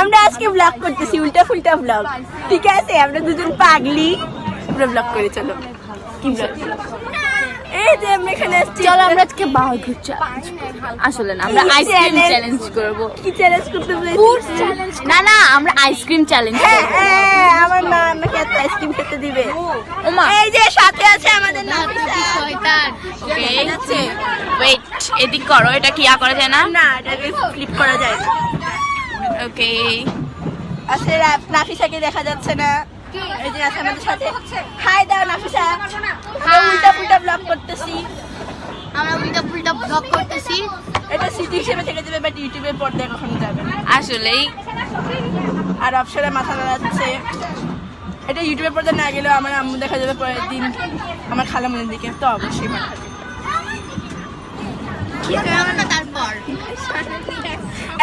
আমরা আজকে ব্লগ করতেছি উল্টা ফুলটা ব্লগ ঠিক আছে? আমরা দুজন পাগলি। আমরা ব্লগ করে চলো। কি ব্লগ এই যে আমরা এখানে আসছি। চলো আমরা আজকে বাহাদুর চ্যালেঞ্জ আসলে না আমরা আইসক্রিম চ্যালেঞ্জ করব। কি চ্যালেঞ্জ করতে ফুড চ্যালেঞ্জ না না আমরা আইসক্রিম চ্যালেঞ্জ হ্যাঁ হ্যাঁ আমার মা আমাকে একটা আইসক্রিম খেতে দিবে। ওমা। এই যে সাথে আছে আমাদের নাফিসা ওকে ওয়েট এদিক করো এটা কি আ করা যায় না? ফ্লিপ করা যায় না। ওকে আসলে নাফিসাকে দেখা যাচ্ছে না। এই যে আছে আমাদের সাথে। হাই দাও নাফিসা। আমরা উল্টা ফুলটা ব্লগ করতেছি। আমরা উল্টা পুল্টা ব্লগ করতেছি। এটা সিটি হিসেবে থেকে যাবে বাট ইউটিউবে পর্দায় কখনো যাবে না। আসলেই। আর অপসরে মাথা নাড়াচ্ছে। এটা ইউটিউবে পর্দা না গেলেও আমার আম্মু দেখা যাবে পরের দিন। আমার খালামুনির দিকে তো অবশ্যই তারপর?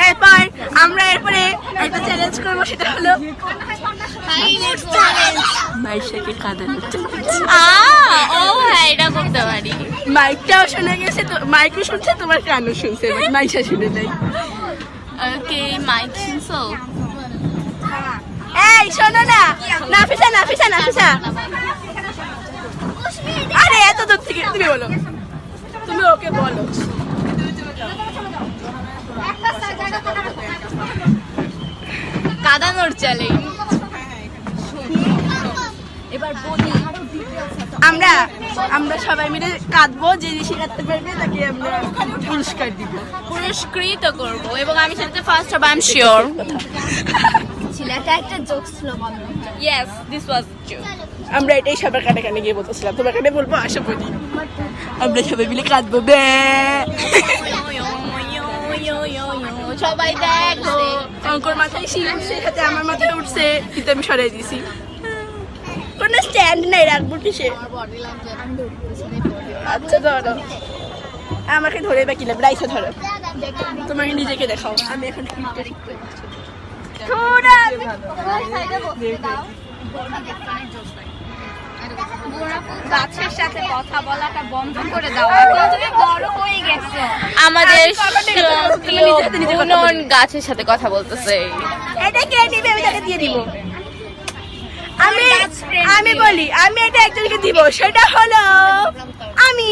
এরপর আমরা এরপরে একটা চ্যালেঞ্জ করব সেটা হলো মাইশাকে আ ও হ্যাঁ এটা করতে পারি। মাইকটাও শুনে গেছে তো মাইকও শুনছে তোমার কানও শুনছে মাইশা শুনে নাই ওকে মাইক শুনছো? এই শোনো না। নাফিসা নাফিসা নাফিসা। আরে এত দূর থেকে তুমি বলো। তুমি ওকে বলো। কাদানোর চ্যালেঞ্জ আমরা আমরা সবাই মিলে কাঁদবো যে ঋষি কাঁদতে পারবে তাকে আমরা পুরস্কার দিব। পুরস্কৃত করব এবং আমি সেটাতে ফার্স্ট হব আই এম শিওর ছেলেটা একটা জোক ছিল ইয়েস দিস ওয়াজ আমরা এটাই সবার কানে কানে গিয়ে বলতেছিলাম তোমার কানে বলব আশা বলি আমরা সবাই মিলে কাঁদবো বে সবাই দেখো। অঙ্কর মাথায় শিল উঠছে সাথে আমার মাথায় উঠছে কিন্তু আমি সরাই দিছি। কোনো স্ট্যান্ড নাই রাখব কিসে? আচ্ছা ধরো। আমাকে ধরে বা কিলাম রাইসা ধরো। তোমাকে নিজেকে দেখাও আমি এখন গাছের সাথে কথা বলাটা বন্ধ করে দাও। তুমি বড় হয়ে গেছো। আমাদের বুনন গাছের সাথে কথা বলতেছে। এটা কে নিবে আমি তাকে দিয়ে দিব। আমি আমি বলি আমি এটা একজনকে দিব। সেটা হলো আমি।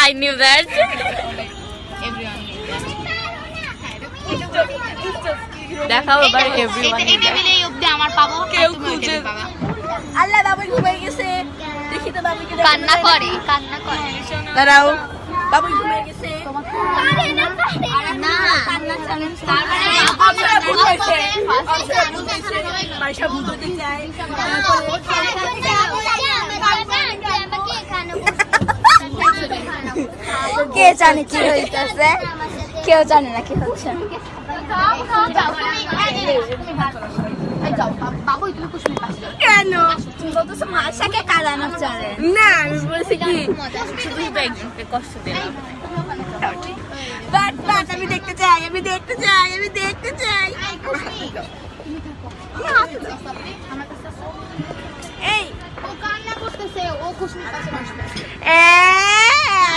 আই নিউ দ্যাট দেখাও এবার এভরিওয়ান এই টেবিলেই অবধি আমার পাবো কেউ আর তুমি ওই খুঁজে- টেবিলে পাবা। আল্লাহ ঘুমিয়ে গেছে দেখি তো। কান্না করে কান্না করে দাঁড়াও ঘুমিয়ে গেছে কে জানে কি হইতেছে কেউ জানে না কি হচ্ছে তুমি মাসাকে কাঁদানোর চ্যালেঞ্জ না, আমি বলছি কি? আমি দেখতে চাই, আমি দেখতে চাই, আমি দেখতে চাই।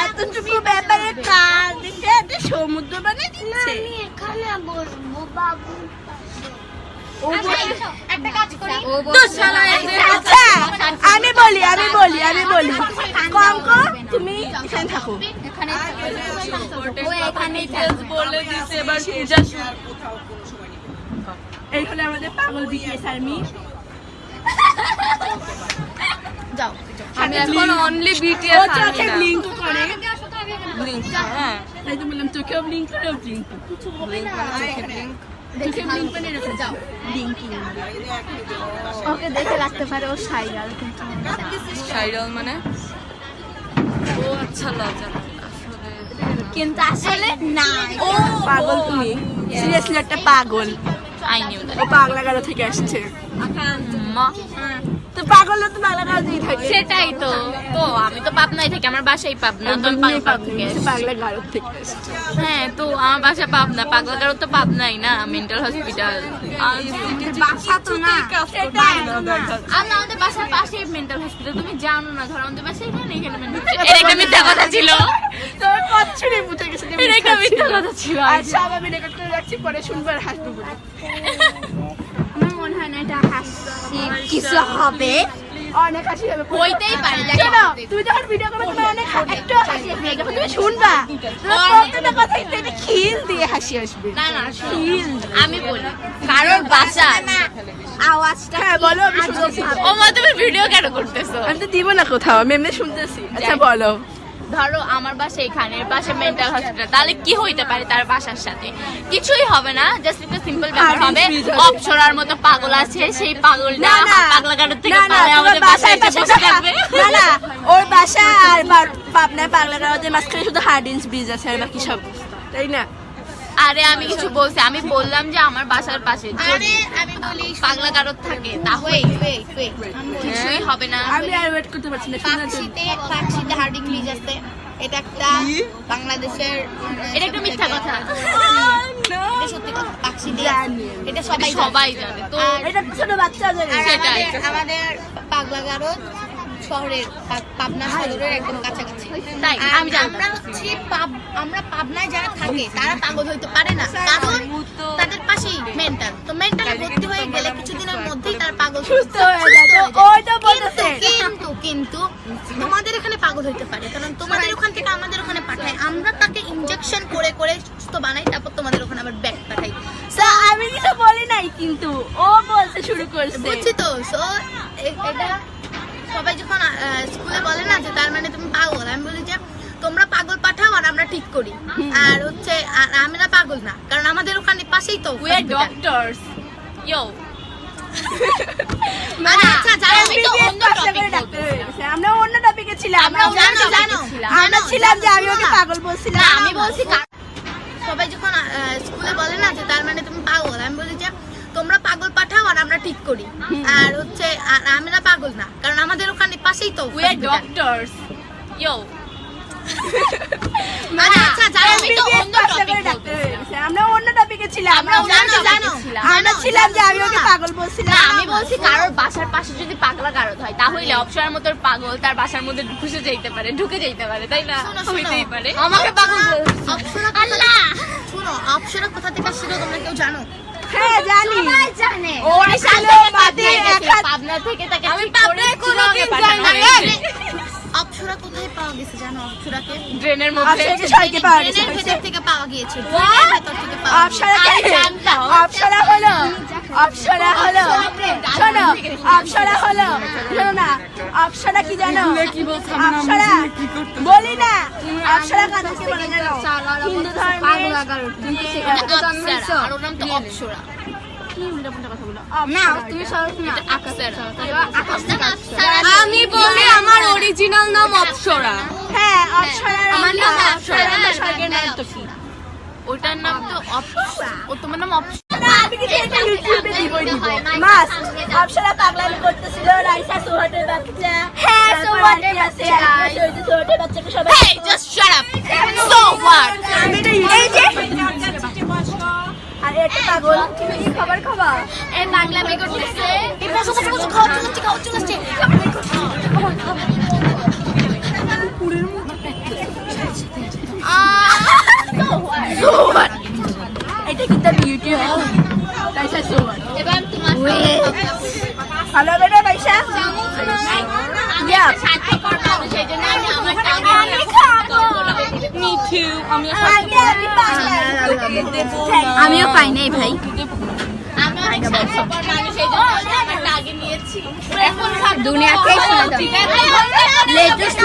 এতটুকু ব্যাপারে দিচ্ছে একটা সমুদ্র বানিয়ে দিচ্ছে। এখানে বসবো, বাবু। আমি বলি আমি বলি আমি বলি। কম কম তুমি এখানে থাকো। এই হলো আমাদের পাগল বিটিএস আর্মি। যাও আমি এখন অনলি ও চোখে ব্লিঙ্ক করে। হ্যাঁ। তাই তো বললাম চোখেও ব্লিঙ্ক করে ব্লিঙ্ক চোখে ব্লিঙ্ক মানে রেখে যাও। ব্লিঙ্কিং ওকে দেখে রাখতে পারে ও সাইরাল কিন্তু। সাইরাল মানে? ও আচ্ছা লজ্জা কিন্তু আসলে না ও পাগল তুমি। সিরিয়াসলি একটা পাগল। আই নিউ দ্যাট ও পাগলা গাড়ো থেকে আসছে। মা। তো পাগল তো পাগলা থাকে। সেটাই তো। তো আমি তো পাবনাই থাকি আমার বাসাই পাবনা তো আমি পাবনা পাগলা থেকে হ্যাঁ তো আমার বাসা পাবনা পাগলাগারও তো পাবনাই না মেন্টাল হসপিটাল বাসা তো না আমাদের বাসার পাশে মেন্টাল হসপিটাল তুমি জানো না ধরো আমাদের বাসায় এখানে এখানে। একটা মিথ্যা কথা ছিল। তোর কচ্ছুরি বুঝে গেছে যে একটা মিথ্যা কথা ছিল। আচ্ছা আমি রেকর্ড করে রাখছি পরে শুনব আর হাসবো। বলে। আমার না এটা হাসি কিছু হবে। অনেক হাসি হবে। হইতেই পারে। শোনো, তুমি যখন ভিডিও করো তোমার অনেক একটু হাসি আসবে যখন তুমি শুনবা প্রত্যেকটা কথা একটু একটু খিল দিয়ে হাসি আসবে। না না শোনো, আমি বলি কারোর বাসা আওয়াজটা হ্যাঁ বলো ও মা তুমি ভিডিও কেন করতেছো? আমি তো দিব না কোথাও আমি এমনি শুনতেছি। আচ্ছা বলো। ধরো আমার বাসা এখানে পাশে মেন্টাল হসপিটাল তাহলে কি হইতে পারে তার বাসার সাথে? কিছুই হবে না জাস্ট একটা সিম্পল ব্যাপার হবে। অপসরার মতো পাগল আছে সেই পাগলটা না না পাগলা গাড়ির থেকে পালায় আমাদের বাসায় এসে বসে থাকবে। না না ওর বাসা আর পাবনায় পাগলা গারদের মাঝখানে শুধু হার্ডিন্স ব্রিজ আছে আর বাকি সব। তাই না? আরে আমি কিছু বলছি আমি বললাম যে আমার বাসার পাশে যদি আমি বলি পাগলা গারদ থাকে। তাহলে হবে না। আমি আর ওয়েট করতে পারছি না শুনে তো- পাকশিতে পাকশিতে হার্ডিং ব্রিজ আছে। এটা একটা বাংলাদেশের এটা একটা মিথ্যা কথা। এটা সত্যি কথা পাকশিতে এটা এটা সবাই সবাই জানে। তো এটা ছোট বাচ্চা জানে। সেটাই। আমাদের আমাদের পাগলাগারদ শহরের পাবনা সদরের একদম কাছাকাছি। তাই, আমি আমরা হচ্ছে আমরা পাবনায় যারা থাকে তারা পাগল হইতে পারে না। কারণ তাদের পাশেই মেন্টাল তো মেন্টালে ভর্তি হয়ে গেলে কিছুদিনের মধ্যেই তার পাগল সুস্থ হয়ে যায়। কিন্তু কিন্তু তোমাদের এখানে পাগল হইতে পারে। কারণ তোমাদের ওখান থেকে আমাদের ওখানে পাঠায়। আমরা তাকে ইনজেকশন করে করে সুস্থ বানাই তারপর তোমাদের ওখানে আবার ব্যাগ পাঠাই। আমি কিছু বলি নাই কিন্তু ও বলতে শুরু করছে। বুঝছি তো? সো এটা সবাই যখন আহ, স্কুলে বলে না যে তার মানে তুমি পাগল আমি বলি যে তোমরা পাগল পাঠাও আর আমরা ঠিক করি। আর হচ্ছে আর আমরা পাগল না কারণ আমাদের ওখানে পাশেই তো উই আর ডক্টরস ইয়ো। আমরা অন্য টপিকে ছিলাম আমরা অন্য জানো topic জানো ছিলাম। যে আমি ওকে পাগল বলছিলাম। আমি বলছি সবাই যখন স্কুলে বলে না যে তার মানে তুমি পাগল আমি বলি যে তোমরা পাগল পাঠাও আর আমরা ঠিক করি। আর হচ্ছে আমরা পাগল না কারণ আমাদের ওখানে পাশেই তো উই আর ডক্টরস ইয়ো আচ্ছা যারা আমি তো অন্য পাশে topic করে ডাক্তার গেছে। আমরা অন্য টপিকে ছিলাম আমরা জানো, জানো। আমরা ছিলাম যে আমি ওকে পাগল বলছিলাম। আমি বলছি কারোর বাসার পাশে যদি পাগলা হয় তাহলে অপসরার মতো পাগল তার বাসার মধ্যে যেতে পারে ঢুকে যেতে পারে তাই না। হইতেই পারে। আমাকে পাগল অপসরা আল্লাহ! শুনো অপসরা কোথা থেকে আসছিল তোমরা কেউ জানো? হ্যাঁ জানি। জানে। হাত পাবনা থেকে তাকে আমি পাবনায় কোনোদিন যাই না। অপসরা কোথায় পাওয়া গেছে জানো অপসরাকে? ড্রেনের মধ্যে। অপসরাকে পাওয়া গেছে ট্রেনের ভেতর থেকে পাওয়া গিয়েছে। ট্রেনের ভেতর থেকে পাওয়া অপসরা কে? অপসরা হলো অপসরা হলো। শোনো অপসরা হলো শোনো না অপসরা কি জানো? অপসরা বলি না অপসরা কাদেরকে বলে জানো হিন্দু ধর্মের অপ্সরা, আর ওর নাম তো অপসরা। কি উল্টাপাল্টা কথা বলো। না তুমি সরাসরি আমি বলি আমার অরিজিনাল নাম অপসরা হ্যাঁ আমার নাম স্বর্গের নাম তো কি? ওটার নাম তো অপসরা ও তোমার নাম অপসরা আমি কিন্তু এটা ইউটিউবে দিবই দিব। মাস, অপসরা পাগলামি করতেছিল, রাইসা সোহাটের বাচ্চা। হ্যাঁ, সোহাটের বাচ্চা। সোহাটের বাচ্চাকে সবাই- just shut up so what আমি এটা ইউটিউবে- আর এটা পাগল। কি এই পাগলামি করতেছে এই বসো বসো বসো খাওয়া চলে আসছে খাওয়া চলে আসছে এটা কিন্তু আমি ইউটিউবে দিই। রাইসা সোহাট। এবার তোমার ভালো হবে না, রাইসা? স্বার্থপর মানুষ, এই জন্য আমি আমার টাকা আমি খাব। Me too, আমি আগে আমি পাগলামি করতেছি। আমিও পাই নাই ভাই লেটেস্ট